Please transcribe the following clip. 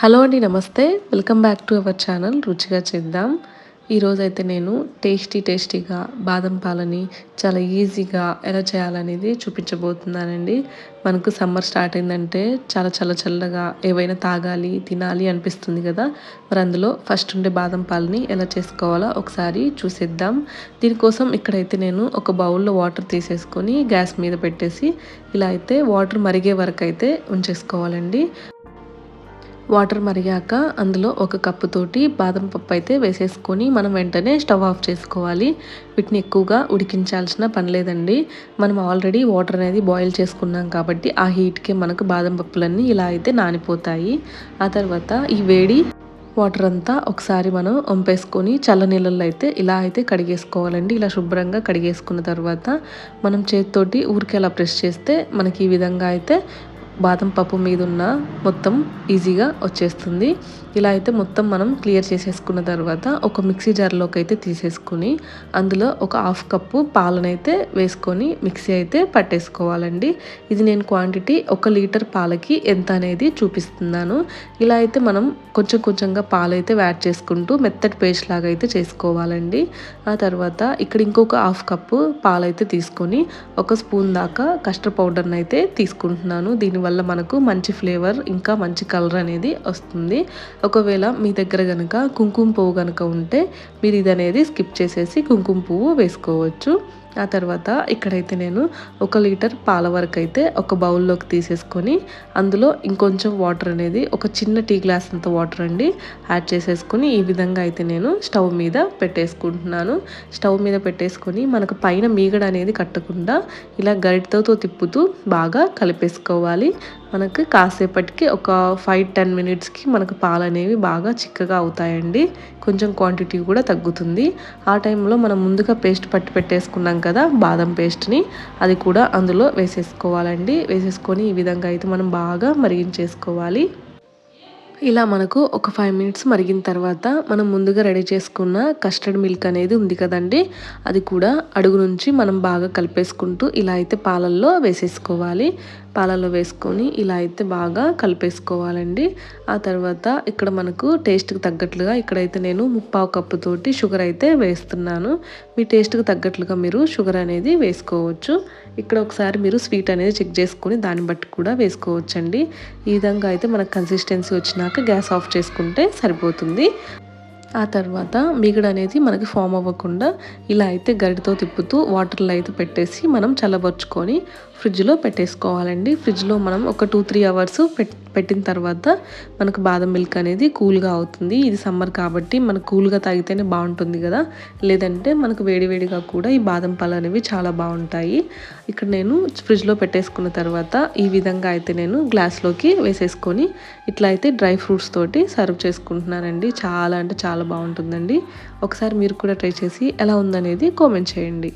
Hello అండి నమస్తే. Welcome back to our channel రుచిగా చేద్దాం. ఈరోజైతే నేను టేస్టీ టేస్టీగా బాదం పాలని చాలా ఈజీగా ఎలా చేయాలనేది చూపించబోతున్నానండి. మనకు సమ్మర్ స్టార్ట్ అయిందంటే చాలా చల్ల చల్లగా ఏవైనా తాగాలి తినాలి అనిపిస్తుంది కదా. మరి అందులో ఫస్ట్ ఉండే బాదం పాలని ఎలా చేసుకోవాలో ఒకసారి చూసేద్దాం. దీనికోసం ఇక్కడైతే నేను ఒక బౌల్లో వాటర్ తీసేసుకొని గ్యాస్ మీద పెట్టేసి ఇలా అయితే వాటర్ మరిగే వరకు అయితే ఉంచేసుకోవాలండి. వాటర్ మరిగాక అందులో ఒక కప్పు తోటి బాదం పప్పు అయితే వేసేసుకొని మనం వెంటనే స్టవ్ ఆఫ్ చేసుకోవాలి. వీటిని ఎక్కువగా ఉడికించాల్సిన పని లేదండి. మనం ఆల్రెడీ వాటర్ అనేది బాయిల్ చేసుకున్నాం కాబట్టి ఆ హీట్కే మనకు బాదం పప్పులన్నీ ఇలా అయితే నానిపోతాయి. ఆ తర్వాత ఈ వేడి వాటర్ అంతా ఒకసారి మనం వంపేసుకొని చల్ల నీళ్ళల్లో అయితే ఇలా అయితే కడిగేసుకోవాలండి. ఇలా శుభ్రంగా కడిగేసుకున్న తర్వాత మనం చేతితోటి ఊరికే అలా ప్రెస్ చేస్తే మనకి ఈ విధంగా అయితే బాదం పప్పు మీద ఉన్న మొత్తం ఈజీగా వచ్చేస్తుంది. ఇలా అయితే మొత్తం మనం క్లియర్ చేసేసుకున్న తర్వాత ఒక మిక్సీ జార్లోకి అయితే తీసేసుకుని అందులో ఒక హాఫ్ కప్పు పాలనైతే వేసుకొని మిక్సీ అయితే పట్టేసుకోవాలండి. ఇది నేను క్వాంటిటీ ఒక లీటర్ పాలకి ఎంత అనేది చూపిస్తున్నాను. ఇలా అయితే మనం కొంచెం కొంచెంగా పాలైతే యాడ్ చేసుకుంటూ మెత్తటి పేస్ట్ లాగా అయితే చేసుకోవాలండి. ఆ తర్వాత ఇక్కడ ఇంకొక హాఫ్ కప్పు పాలైతే తీసుకొని ఒక స్పూన్ దాకా కస్టర్డ్ పౌడర్ని అయితే తీసుకుంటున్నాను వల్ల మనకు మంచి ఫ్లేవర్ ఇంకా మంచి కలర్ అనేది వస్తుంది. ఒకవేళ మీ దగ్గర కనుక కుంకుమ పువ్వు కనుక ఉంటే మీరు ఇది అనేది స్కిప్ చేసేసి కుంకుమ పువ్వు వేసుకోవచ్చు. ఆ తర్వాత ఇక్కడైతే నేను ఒక లీటర్ పాల వరకు అయితే ఒక బౌల్లోకి తీసేసుకొని అందులో ఇంకొంచెం వాటర్ అనేది ఒక చిన్న టీ గ్లాస్ అంత వాటర్ అండి యాడ్ చేసేసుకొని ఈ విధంగా అయితే నేను స్టవ్ మీద పెట్టేసుకుంటున్నాను. స్టవ్ మీద పెట్టేసుకొని మనకు పైన మీగడ అనేది కట్టకుండా ఇలా గరిటతో తిప్పుతూ బాగా కలిపేసుకోవాలి. మనకు కాసేపటికి ఒక ఫైవ్ టెన్ మినిట్స్కి మనకు పాలు అనేవి బాగా చిక్కగా అవుతాయండి. కొంచెం క్వాంటిటీ కూడా తగ్గుతుంది. ఆ టైంలో మనం ముందుగా పేస్ట్ పట్టి పెట్టేసుకున్నాం కదా బాదం పేస్ట్ని అది కూడా అందులో వేసేసుకోవాలండి. వేసేసుకొని ఈ విధంగా అయితే మనం బాగా మరిగించేసుకోవాలి. ఇలా మనకు ఒక ఫైవ్ మినిట్స్ మరిగిన తర్వాత మనం ముందుగా రెడీ చేసుకున్న కస్టర్డ్ మిల్క్ అనేది ఉంది కదండి అది కూడా అడుగు నుంచి మనం బాగా కలిపేసుకుంటూ ఇలా అయితే పాలల్లో వేసేసుకోవాలి. పాలలో వేసుకొని ఇలా అయితే బాగా కలిపేసుకోవాలండి. ఆ తర్వాత ఇక్కడ మనకు టేస్ట్కి తగ్గట్లుగా ఇక్కడైతే నేను ముప్పావు కప్పు తోటి షుగర్ అయితే వేస్తున్నాను. మీ టేస్ట్కి తగ్గట్లుగా మీరు షుగర్ అనేది వేసుకోవచ్చు. ఇక్కడ ఒకసారి మీరు స్వీట్ అనేది చెక్ చేసుకొని దాన్ని బట్టి కూడా వేసుకోవచ్చండి. ఈ విధంగా అయితే మనకు కన్సిస్టెన్సీ వచ్చినాక గ్యాస్ ఆఫ్ చేసుకుంటే సరిపోతుంది. ఆ తర్వాత మిగడ అనేది మనకి ఫామ్ అవ్వకుండా ఇలా అయితే గరిటతో తిప్పుతూ వాటర్లో అయితే పెట్టేసి మనం చల్లబరుచుకొని ఫ్రిడ్జ్లో పెట్టేసుకోవాలండి. ఫ్రిడ్జ్లో మనం ఒక టూ త్రీ అవర్స్ పెట్టిన తర్వాత మనకు బాదం మిల్క్ అనేది కూల్గా అవుతుంది. ఇది సమ్మర్ కాబట్టి మనకు కూల్గా తాగితేనే బాగుంటుంది కదా. లేదంటే మనకు వేడివేడిగా కూడా ఈ బాదం పాలు అనేవి చాలా బాగుంటాయి. ఇక్కడ నేను ఫ్రిడ్జ్లో పెట్టేసుకున్న తర్వాత ఈ విధంగా అయితే నేను గ్లాస్లోకి వేసేసుకొని ఇట్లా అయితే డ్రై ఫ్రూట్స్ తోటి సర్వ్ చేసుకుంటున్నానండి. చాలా అంటే చాలా బాగుంటుందండి. ఒకసారి మీరు కూడా ట్రై చేసి ఎలా ఉందనేది కామెంట్ చేయండి.